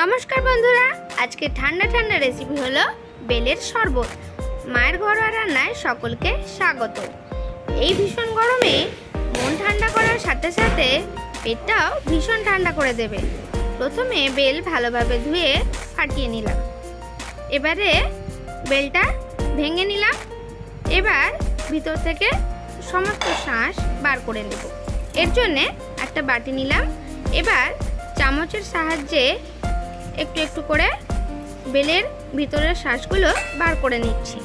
নমস্কার বন্ধুরা, আজকে ঠান্ডা ঠান্ডা রেসিপি হলো বেলের শরবত। মায়ের ঘরোয়া রান্নায় সকলকে স্বাগত। এই ভীষণ গরমে মন ঠান্ডা করার সাথে সাথে পেটটাও ভীষণ ঠান্ডা করে দেবে। প্রথমে বেল ভালোভাবে ধুয়ে ফাটিয়ে নিলাম। এবারে বেলটা ভেঙে নিলাম। এবার ভিতর থেকে সমস্ত শাঁস বার করে নেব। এর জন্যে একটা বাটি নিলাম। এবার চামচের সাহায্যে একটু একটু করে বেলের ভিতরের শ্বাসগুলো বার করে নিচ্ছি।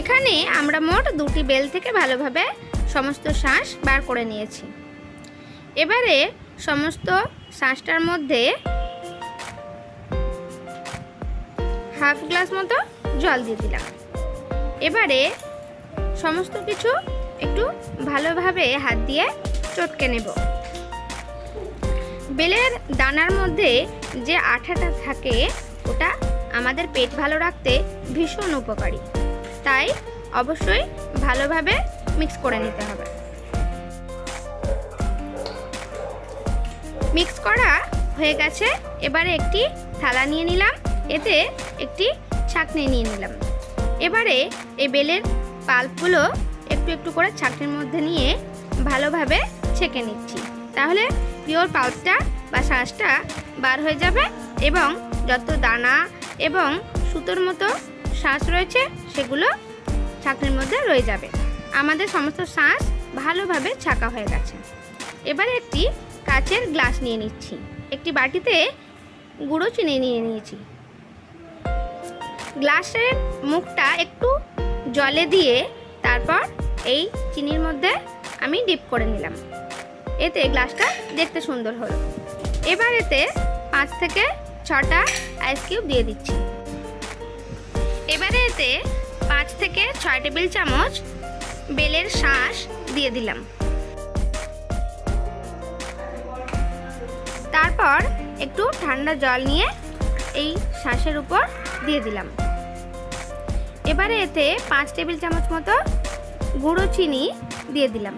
এখানে আমরা মোট দুটি বেল থেকে ভালোভাবে সমস্ত শ্বাস বার করে নিয়েছি। এবারে সমস্ত শাঁসটার মধ্যে হাফ গ্লাস মতো জল দিয়ে দিলাম। এবারে সমস্ত কিছু একটু ভালোভাবে হাত দিয়ে চটকে নেব। বেলের দানার মধ্যে যে আঠাটা থাকে, ওটা আমাদের পেট ভালো রাখতে ভীষণ উপকারী। তাই অবশ্যই ভালোভাবে মিক্স করে নিতে হবে। মিক্স করা হয়ে গেছে। এবারে একটি থালা নিয়ে নিলাম। এতে একটি ছাঁকনি নিয়ে নিলাম। এবারে এই বেলের পাল্পগুলো একটু একটু করে ছাঁকনির মধ্যে নিয়ে ভালোভাবে ছেঁকে নিচ্ছি। তাহলে পিওর পাল্পটা বা শাঁসটা বার হয়ে যাবে এবং যত দানা এবং সুতোর মতো শ্বাস রয়েছে সেগুলো ছাঁকনির মধ্যে রয়ে যাবে। আমাদের সমস্ত শ্বাস ভালোভাবে ছাঁকা হয়ে গেছে। এবারে একটি কাচের গ্লাস নিয়ে নিচ্ছি। একটি বাটিতে গুঁড়ো চিনি নিয়ে নিয়েছি। গ্লাসের মুখটা একটু জলে দিয়ে তারপর এই চিনির মধ্যে আমি ডিপ করে নিলাম। এতে গ্লাসটা দেখতে সুন্দর হলো। এবার এতে পাঁচ থেকে ছটা আইস কিউব দিয়ে দিচ্ছি। এবারে এতে পাঁচ থেকে ছয় টেবিল চামচ বেলের শাঁস দিয়ে দিলাম। তারপর একটু ঠান্ডা জল নিয়ে এই শাঁসের উপর দিয়ে দিলাম। এবারে এতে পাঁচ টেবিল চামচ মতো গুঁড়ো চিনি দিয়ে দিলাম।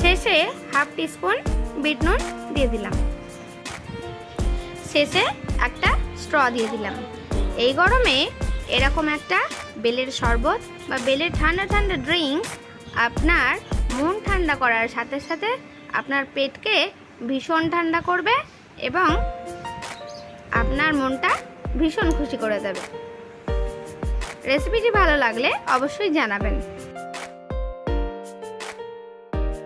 শেষে হাফ টিস্পুন বিট নুন দিয়ে দিলাম। শেষে একটা স্ট্র দিয়ে দিলাম। এই গরমে এরকম একটা বেলের শরবত বা বেলের ঠান্ডা ঠান্ডা ড্রিঙ্ক আপনার মন ঠান্ডা করার সাথে সাথে আপনার পেটকে ভীষণ ঠান্ডা করবে এবং আপনার মনটা ভীষণ খুশি করে দেবে। রেসিপিটি ভালো লাগলে অবশ্যই জানাবেন।